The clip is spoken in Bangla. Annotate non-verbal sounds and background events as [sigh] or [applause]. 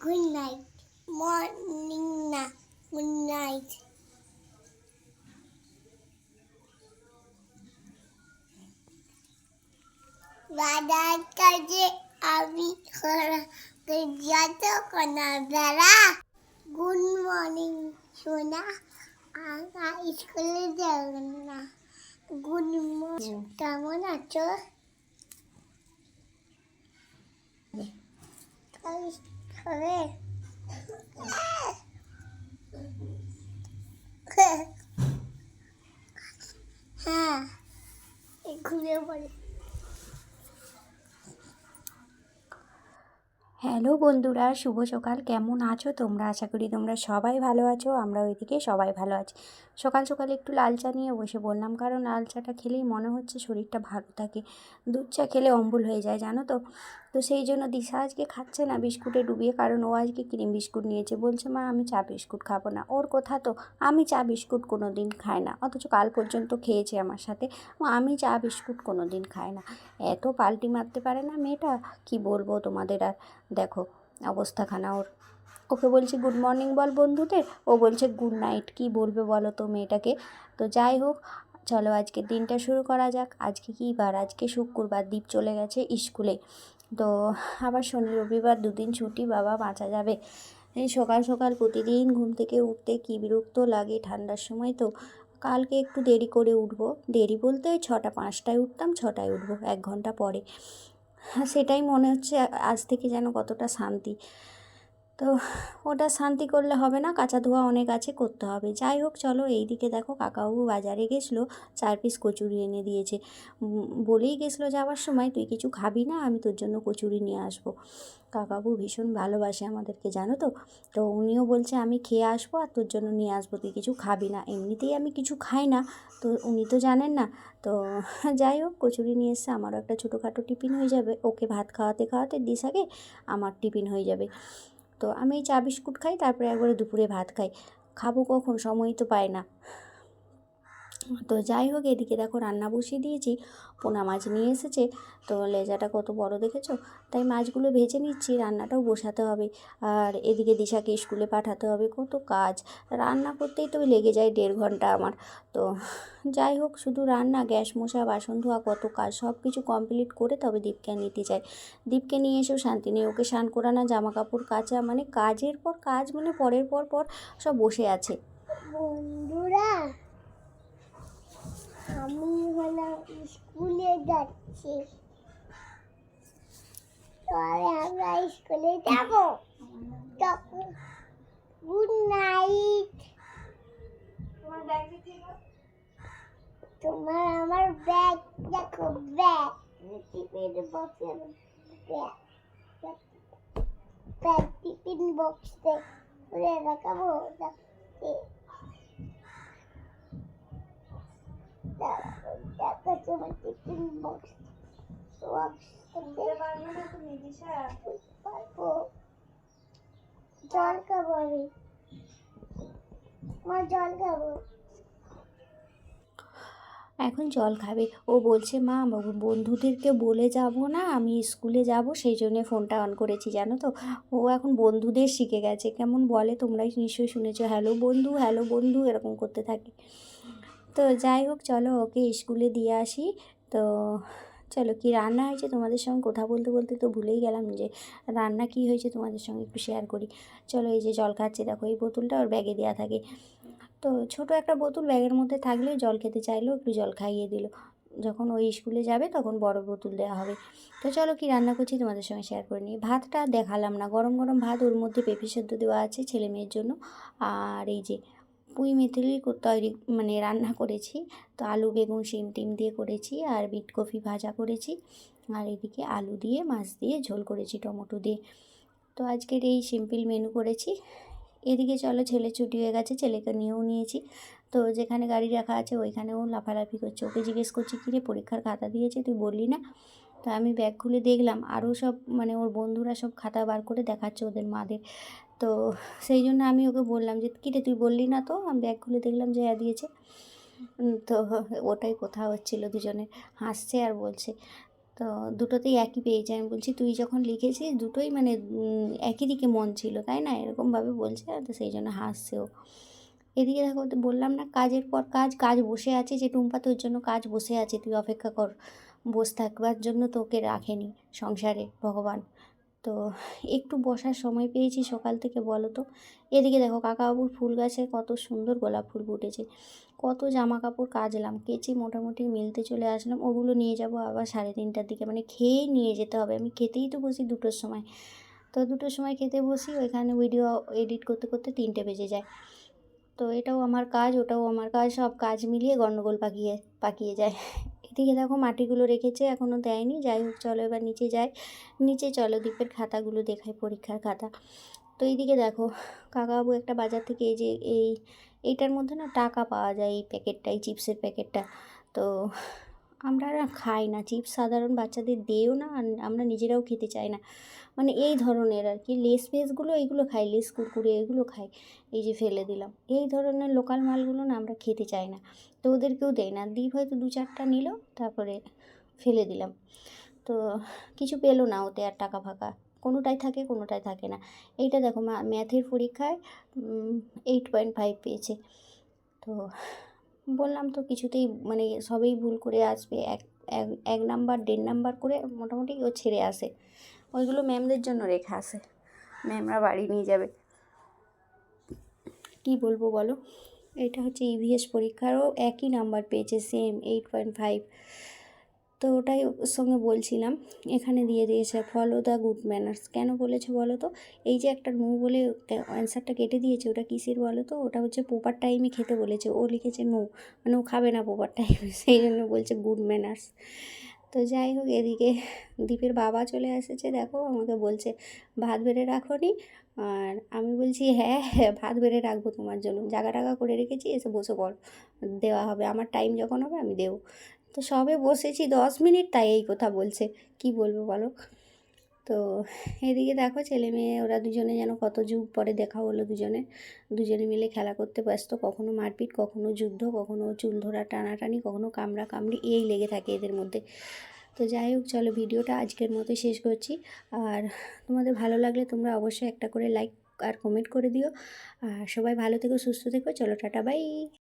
গুড নাইট মর্নিং না গুড নাইট বাদার কাজে আমি যত কোনা বেড়া গুড মর্নিং সোনা আমরা স্কুলে যাব না গুড মর্নিং কেমন আছো হ্যাঁ হ্যালো বন্ধুরা, শুভ সকাল। কেমন আছো তোমরা? আশা করি তোমরা সবাই ভালো আছো, আমরা ওইদিকে সবাই ভালো আছি। সকাল সকাল একটু লাল চা নিয়ে বসে বললাম কারণ লাল চাটা খেলেই মনে হচ্ছে শরীরটা ভালো থাকে। দুধ চা খেলে অম্বুল হয়ে যায়, জানো তো? তো সেই জন্য দিশা আজকে খাচ্ছে না বিস্কুটে ডুবিয়ে, কারণ ও আজকে ক্রিম বিস্কুট নিয়েছে। বলছে, মা, আমি চা বিস্কুট খাব না। ওর কথা তো, আমি চা বিস্কুট কোনো দিন খাই না, অথচ কাল পর্যন্ত খেয়েছে আমার সাথে। আমি চা বিস্কুট কোনো দিন খাই না। এত পাল্টি মারতে পারে না মেয়েটা? কি বলব তোমাদের আর? দেখো, অবস্থাখানা ওর। ওকে বলছি, গুড মর্নিং বল বন্ধুদের। ও বলছে, গুড নাইট। কি বলবে বলো তো মেয়েটাকে? তো যাই হোক চলো আজকে দিনটা শুরু করা যাক। আজকে কী বার? আজকে শুক্রবার দ্বীপ চলে গেছে স্কুলে। তো আবার শনি, রবিবার দুদিন ছুটি, বাবা বাঁচা যাবে। সকাল সকাল প্রতিদিন ঘুম থেকে উঠতে কী বিরক্ত লাগে ঠান্ডার সময় তো। কালকে একটু দেরি করে উঠবো। দেরি বলতে ওই ছটা পাঁচটায় উঠতাম, ছটায় উঠবো, এক ঘণ্টা পরে। হ্যাঁ সেটাই মনে হচ্ছে আজ থেকে যেন কতটা শান্তি। তো ওটা শান্তি করলে হবে না, কাঁচা ধোয়া অনেক আছে, করতে হবে। যাই হোক, চলো এই দিকে দেখো, কাকাবাবু বাজারে গেছিল, চার পিস কচুরি এনে দিয়েছে। বলেই গেছিল যাওয়ার সময়, তুই কিছু খাবি না, আমি তোর জন্য কচুরি নিয়ে আসব। কাকাবু ভীষণ ভালোবাসে আমাদেরকে, জানো তো? তো উনিও বলছে, আমি খেয়ে আসব আর তোর জন্য নিয়ে আসব, তুই কিছু খাবি না। এমনিতেই আমি কিছু খাই না, তো উনি তো জানেন না। তো যাই হোক, কচুরি নিয়ে এসছে আমারও একটা ছোটোখাটো টিফিন হয়ে যাবে। ওকে ভাত খাওয়াতে খাওয়াতে দিশাকে আমার টিফিন হয়ে যাবে। তো আমি চা বিস্কুট খাই, তারপরে একবারে দুপুরে ভাত খাই। খাব কখন? সময় তো পাই না। তো যাই হোক, এদিকে দেখো রান্না বসিয়ে দিয়েছি, পোনা মাছ নিয়ে এসেছে। তো লেজাটা কত বড় দেখেছ? তাই মাছগুলো ভেজে নিচ্ছি, রান্নাটাও বসাতে হবে। আর এদিকে দিশাকে স্কুলে পাঠাতে হবে, কত কাজ। রান্না করতেই তো লেগে যায় দেড় ঘণ্টা আমার। তো যাই হোক, শুধু রান্না, গ্যাস, মশা, বাসন ধোয়া, কত কাজ সব কিছু কমপ্লিট করে তবে দীপকে নিতে চাই। দীপকে নিয়ে এসেও শান্তি নেই ওকে স্নান করানো জামা কাপড় কাচা মানে কাজের পর কাজ মানে পরের পর পর সব বসে আছে। আমি হলাম স্কুলে যাচ্ছি পরে আমরা স্কুলে যাব তখন গুড নাইট তোমার আমার ব্যাগ দেখো ব্যাগ টিফিন বক্সে ব্যাগ ব্যাগ টিফিন বক্সে খুলে রাখাবো দেখো দেখো তোমার টিফিন বক্স বক্স পারব জল খাব আমি মা জল খাব এখন জল খাবে। ও বলছে, মা বন্ধুদেরকে বলে যাব না, আমি স্কুলে যাব, সেই জন্যে ফোনটা অন করেছি, জানো তো? ও এখন বন্ধুদের শিখে গেছে। কেমন বলে, তোমরাই নিশ্চয়ই শুনেছো, হ্যালো বন্ধু হ্যালো বন্ধু, এরকম করতে থাকে। তো যাই হোক, চলো ওকে স্কুলে দিয়ে আসি। তো চলো, কি রান্না হয়েছে তোমাদের সঙ্গে? কথা বলতে বলতে তো ভুলেই গেলাম যে রান্না কি হয়েছে তোমাদের সঙ্গে একটু শেয়ার করি। চলো, এই যে জল খাচ্ছে, দেখো এই বোতলটা ওর ব্যাগে দেওয়া থাকে। তো ছোট একটা বোতল ব্যাগের মধ্যে থাকলে জল খেতে চাইলেও একটু জল খাইয়ে দিল। যখন ওই স্কুলে যাবে, তখন বড় বোতল দেওয়া হবে। তো চলো, কি রান্না করছি তোমাদের সঙ্গে শেয়ার করে নিই। ভাতটা দেখালাম না, গরম গরম ভাত ওর মধ্যে পেঁপে সেদ্ধ দেওয়া আছে ছেলে মেয়ের জন্য। আর এই যে পুঁই মেথিলি তৈরি মানে রান্না করেছি। তো আলু, বেগুন, শিম, টিম দিয়ে করেছি আর বিট কফি ভাজা করেছি। আর এদিকে আলু দিয়ে, মাছ দিয়ে ঝোল করেছি, টমেটো দিয়ে। তো আজকের এই সিম্পল মেনু করেছি। এদিকে চলো, ছেলে ছুটি হয়ে গেছে, ছেলেকে নিয়েও নিয়েছি। তো যেখানে গাড়ি রাখা আছে, ওইখানেও লাফালাফি করছে। ওকে জিজ্ঞেস করছি, কিরে, পরীক্ষার খাতা দিয়েছে? তুই বললি না? তো আমি ব্যাগ খুলে দেখলাম, আরও সব মানে ওর বন্ধুরা সব খাতা বার করে দেখাচ্ছে ওদের মাদের। তো সেই জন্য আমি ওকে বললাম যে কিরে তুই বললি না তো? আমি ব্যাগ খুলে দেখলাম যে হ্যাঁ দিয়েছে। তো ওটাই কথা হচ্ছিল দুজনে, হাসছে আর বলছে। তো দুটোতেই একই পেয়েছে আমি বলছি, তুই যখন লিখেছিস, দুটোই মানে একই দিকে মন ছিল, তাই না? এরকমভাবে বলছে, তো সেই জন্য হাসছেও এদিকে দেখো, বললাম না, কাজের পর কাজ কাজ বসে আছে যে, টুম্পা, তোর জন্য কাজ বসে আছে, তুই অপেক্ষা কর। বসে থাকবার জন্য তোকে রাখেনি সংসারে, ভগবান। তো একটু বসার সময় পেয়েছি সকাল থেকে, বলো তো। এদিকে দেখো কাকাবাবুর ফুল গাছে কত সুন্দর গোলাপ ফুল ফুটেছে। কত জামা কাপড় কাচলাম কেচে মোটামুটি মিলতে চলে আসলাম। ওগুলো নিয়ে যাব আবার সাড়ে তিনটার দিকে মানে খেয়েই নিয়ে যেতে হবে। আমি খেতেই তো বসি দুটোর সময়। তো দুটোর সময় খেতে বসি, ওইখানে ভিডিও এডিট করতে করতে তিনটে বেজে যায়। তো এটাও আমার কাজ, ওটাও আমার কাজ, সব কাজ মিলিয়ে গণ্ডগোল পাকিয়ে পাকিয়ে যায়। এদিকে দেখো মাটিগুলো রেখেছে এখনও দেয়নি। যাই হোক, চলো এবার নিচে যাই। নিচে চলো দ্বীপের খাতাগুলো দেখাই, পরীক্ষার খাতা। তো এইদিকে দেখো, কাকাবাবু একটা বাজার থেকে এই যে এই, এইটার মধ্যে না টাকা পাওয়া যায়, এই প্যাকেটটা, এই চিপসের প্যাকেটটা। তো আমরা খাই না। চিপস সাধারণ বাচ্চাদের দেও না আর আমরা নিজেরাও খেতে চাই না। মানে এই ধরনের আর কি। লেস ফেসগুলো এইগুলো খাই, লেস কুরকুরে এগুলো খাই, এই যে ফেলে দিলাম। এই ধরনের লোকাল মালগুলো না আমরা খেতে চাই না। তো ওদেরকেও দেই না। দ্বীপ হয়তো দু চারটা নিল, তারপরে ফেলে দিলাম। তো কিছু পেল না ওতে আর টাকা ফাঁকা। কোনোটাই থাকে কোনোটাই থাকে না। এইটা দেখো ম্যাথের পরীক্ষায় এইট পয়েন্ট ফাইভ পেয়েছে। তো বললাম তো কিছুতেই মানে সবেই ভুল করে আসবে। এক এক নাম্বার, দেড় নাম্বার করে মোটামুটি ও ছেড়ে আসে। ওইগুলো ম্যামদের জন্য রেখে আসে। ম্যামরা বাড়ি নিয়ে যাবে। কি বলব বলো? এটা হচ্ছে ইভিএস পরীক্ষারও একই নাম্বার পেয়েছে সেম এইট পয়েন্ট ফাইভ তো ওটাই ওর সঙ্গে বলছিলাম, এখানে দিয়ে দিয়েছে। Follow the good manners. কেন বলেছে বলো তো? এই যে একটা নো বলে অ্যান্সারটা কেটে দিয়েছে, ওটা কিসের বলো তো? ওটা হচ্ছে প্রপার টাইমে খেতে বলেছে। ও লিখেছে নো মানে ও খাবে না প্রপার টাইমে, [laughs] সেই জন্য বলছে গুড ম্যানার্স। তো যাই হোক, এদিকে দীপের বাবা চলে এসেছে। দেখো, আমাকে বলছে, ভাত বেড়ে রাখো নি আর আমি বলছি হ্যাঁ হ্যাঁ ভাত বেড়ে রাখব তোমার জন্য। জাগা টাগা করে রেখেছি, এসে বসে পড়। দেওয়া হবে। আমার টাইম যখন হবে, আমি দেবো। তো সবে বসেছি, দশ মিনিট তাই এই কথা বলছে। কি বলব বলো? তো এদিকে দেখো ছেলে মেয়ে, ওরা দুজনে যেন কত যুগ পরে দেখা হলো দুজনে। দুজনে মিলে খেলা করতে ব্যস্ত, কখনো মারপিট, কখনো যুদ্ধ, কখনো চুল ধরা, টানাটানি, কখনো কামড়া কামড়ি, এই লেগে থাকে এদের মধ্যে। তো যাই হোক, চলো ভিডিওটা আজকের মতো শেষ করছি। আর তোমাদের ভালো লাগলে তোমরা অবশ্যই একটা করে লাইক আর কমেন্ট করে দিও। আর সবাই ভালো থেকো, সুস্থ থেকো, চলো টাটা বাই